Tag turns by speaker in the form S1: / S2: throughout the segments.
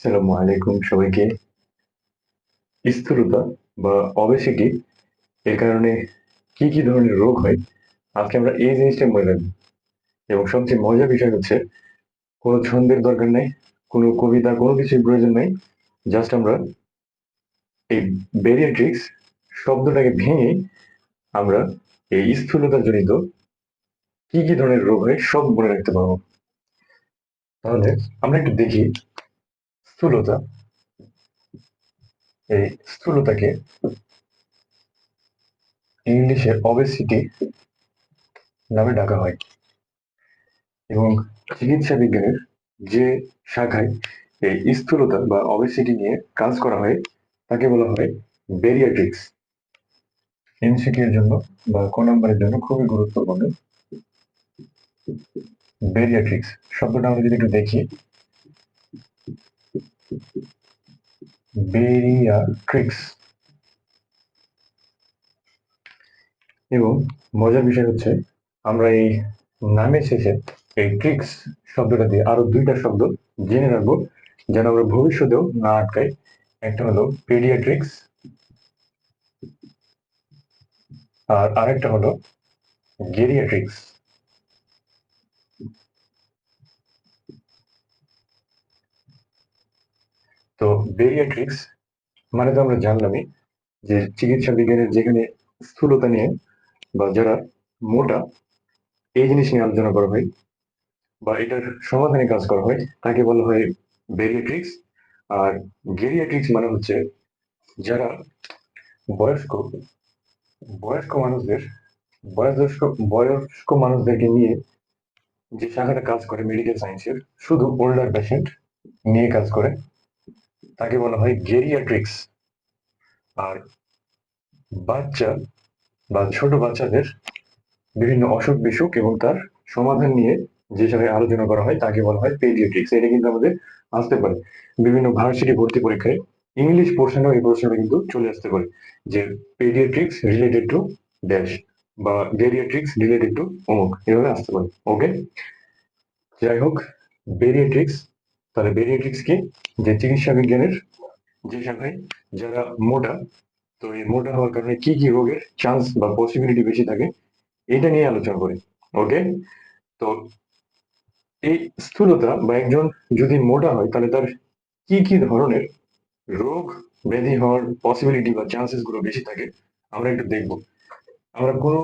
S1: আসসালামু আলাইকুম সবাইকে। স্থূলতা বা অবেসিটি এর কারণে কি কি ধরনের রোগ হয়, আজকে আমরা এই জিনিসটা মনে রাখব। এবং সবচেয়ে মজার বিষয় হচ্ছে, কোনো ছন্দের দরকার নেই, কোনো কবিতা কোনো কিছুর প্রয়োজন নেই জাস্ট আমরা এই ব্যারিয়াট্রিক্স শব্দটাকে ভেঙে আমরা এই স্থূলতা জনিত কি কি ধরনের রোগ হয় সব মনে রাখতে পারব। তাহলে আমরা একটু দেখি স্থূলতা। এই স্থূলতাকে ইংলিশে অবেসিটি নামে ডাকা হয়। এবং চিকিৎসা বিজ্ঞানের যে শাখায় এই স্থূলতা বা অবেসিটি নিয়ে কাজ করা হয়, তাকে বলা হয় বেরিয়াট্রিক্স এমসিকিউ এর জন্য বা ক নম্বরের জন্য খুবই গুরুত্বপূর্ণ। বেরিয়াট্রিক্স শব্দটা আমরা যদি একটু দেখি বেরিয়াট্রিক্স এবং মজার বিষয় হচ্ছে, আমরা এই নামের শেষে এই ট্রিক্স শব্দটা দিয়ে আরও দুইটা শব্দ জেনে রাখব, যেন আমরা ভবিষ্যতেও না আটকাই। একটা হলো পেডিয়াট্রিক্স, আর আরেকটা হলো গেরিয়াট্রিক্স। তো বেরিয়াট্রিক্স মানে তো আমরা জানলামই যে চিকিৎসা বিজ্ঞানের যেখানে স্থূলতা নিয়ে বা যারা মোটা, এই জিনিস নিয়ে আলোচনা করা হয় বা এটার সমাধানে কাজ করা হয়, তাকে বলা হয় বেরিয়াট্রিক্স আর গেরিয়াট্রিক্স মানে হচ্ছে যারা বয়স্ক বয়স্ক মানুষদের, বয়স্ক বয়স্ক মানুষদেরকে নিয়ে যে শাখাটা কাজ করে মেডিকেল সায়েন্সের শুধু ওল্ডার পেশেন্ট নিয়ে কাজ করে। তাকে বলা হয় গেরিয়াট্রিক্স আর বাচ্চা বা ছোট বাচ্চাদের বিভিন্ন অসুখ বিসুখ এবং তার সমাধান নিয়ে যে জায়গায় আলোচনা করা হয়, তাকে বলা হয় পেডিয়াট্রিক্স এটা কিন্তু আমাদের আসতে পারে। বিভিন্ন ভার্সিটি ভর্তি পরীক্ষায় ইংলিশ পোর্শনেও এই প্রশ্নটা কিন্তু চলে আসতে পারে যে পেডিয়াট্রিক্স রিলেটেড টু ড্যাশ বা গেরিয়াট্রিক্স রিলেটেড টু অমুক। এভাবে আসতে পারে। ওকে যাই হোক বেরিয়াট্রিক্স তাহলে বেরিয়াট্রিক্স কি? যে চিকিৎসা বিজ্ঞানের যে শাখায় যারা মোটা, তো এই মোটা হওয়ার কারণে কি কি রোগের চান্স বা পসিবিলিটি বেশি থাকে, এটা নিয়ে আলোচনা করি ওকে তো এই স্থূলতা বা একজন যদি মোটা হয়, তাহলে তার কি কি ধরনের রোগ ব্যাধি হওয়ার পসিবিলিটি বা চান্সেসগুলো বেশি থাকে, আমরা একটু দেখব। আমরা কোনো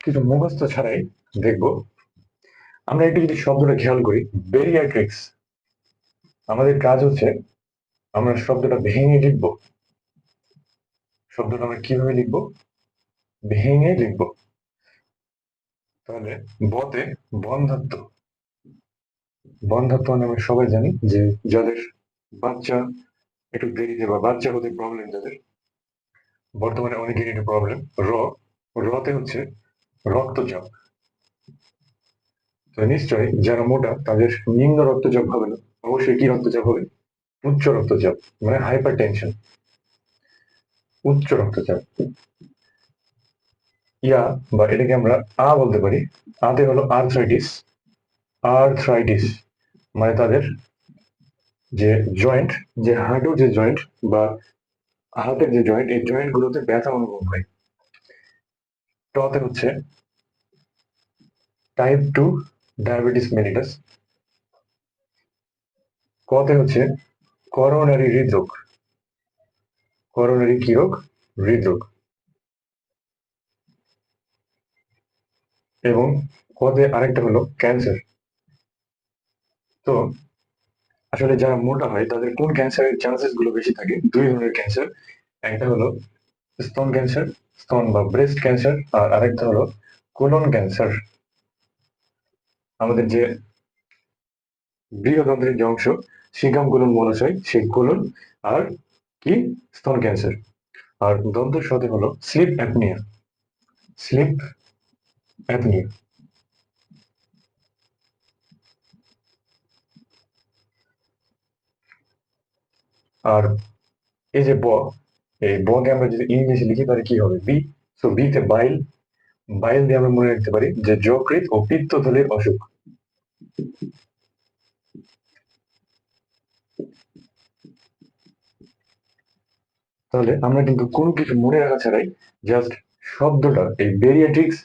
S1: কিছু মুখস্থ ছাড়াই দেখব। আমরা একটু যদি শব্দটা খেয়াল করি বেরিয়াট্রিক্স আমাদের কাজ হচ্ছে আমরা শব্দটা ভেঙে লিখব। শব্দটা আমরা কীভাবে লিখব? ভেঙে লিখব। তাহলে বতে বন্ধাত্ম। বন্ধাত্ম মানে আমরা সবাই জানি যে যাদের বাচ্চা একটু দেরিতে বা বাচ্চা হতে প্রবলেম যাদের, বর্তমানে অনেকের একটু প্রবলেম র, রতে হচ্ছে রক্তচাপ। তো নিশ্চয়ই যারা মোটা তাদের নিম্ন রক্তচাপ হবে না। অবশ্যই কি রক্তচাপ হবে? উচ্চ রক্তচাপ মানে হাইপার টেনশন উচ্চ রক্তচাপ ইয়া, বা এটাকে আমরা আ বলতে পারি। আতে হলো আর্থ্রাইটিস আর্থ্রাইটিস মানে তাদের যে জয়েন্ট যে হাঁটুর যে জয়েন্ট বা হাতের যে জয়েন্ট এই জয়েন্ট গুলোতে ব্যথা অনুভব হয়। টতে হচ্ছে টাইপ টু ডায়াবেটিস মেলিটাস কতে হচ্ছে করোনারি হৃদরোগ। করোনারি কি রোগ? হৃদরোগ। এবং কতে আরেকটা হলো ক্যান্সার। তো আসলে যারা মোটা হয়, তাদের কোন ক্যান্সারের চান্সেসগুলো বেশি থাকে? দুই ধরনের ক্যান্সার। একটা হলো স্তন ক্যান্সার, স্তন বা ব্রেস্ট ক্যান্সার আর আরেকটা হলো কোলন ক্যান্সার আমাদের যে বৃহদন্ত্রের যে অংশ শিকাম কোলন মলাশয় সেই কোলন আর কি? স্তন ক্যান্সার। আর দন্তের সাথে হলো স্লিপ অ্যাপনিয়া। Sleep apnoea. আর এই যে ব, এই বকে আমরা যদি ইংলিশে লিখি তাহলে কি হবে? বি সো বিতে বাইল বাইল দিয়ে আমরা মনে রাখতে পারি যে যকৃত ও পিত্তথলির অসুখ। তাহলে আমরা কিন্তু কোনো কিছু মনে রাখা ছাড়াই জাস্ট শব্দটা, এই বেরিয়াট্রিক্স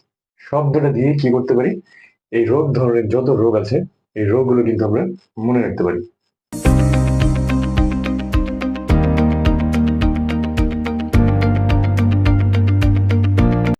S1: শব্দটা দিয়ে কি করতে পারি? এই রোগ ধরনের যত রোগ আছে, এই রোগগুলো কিন্তু আমরা মনে রাখতে পারি।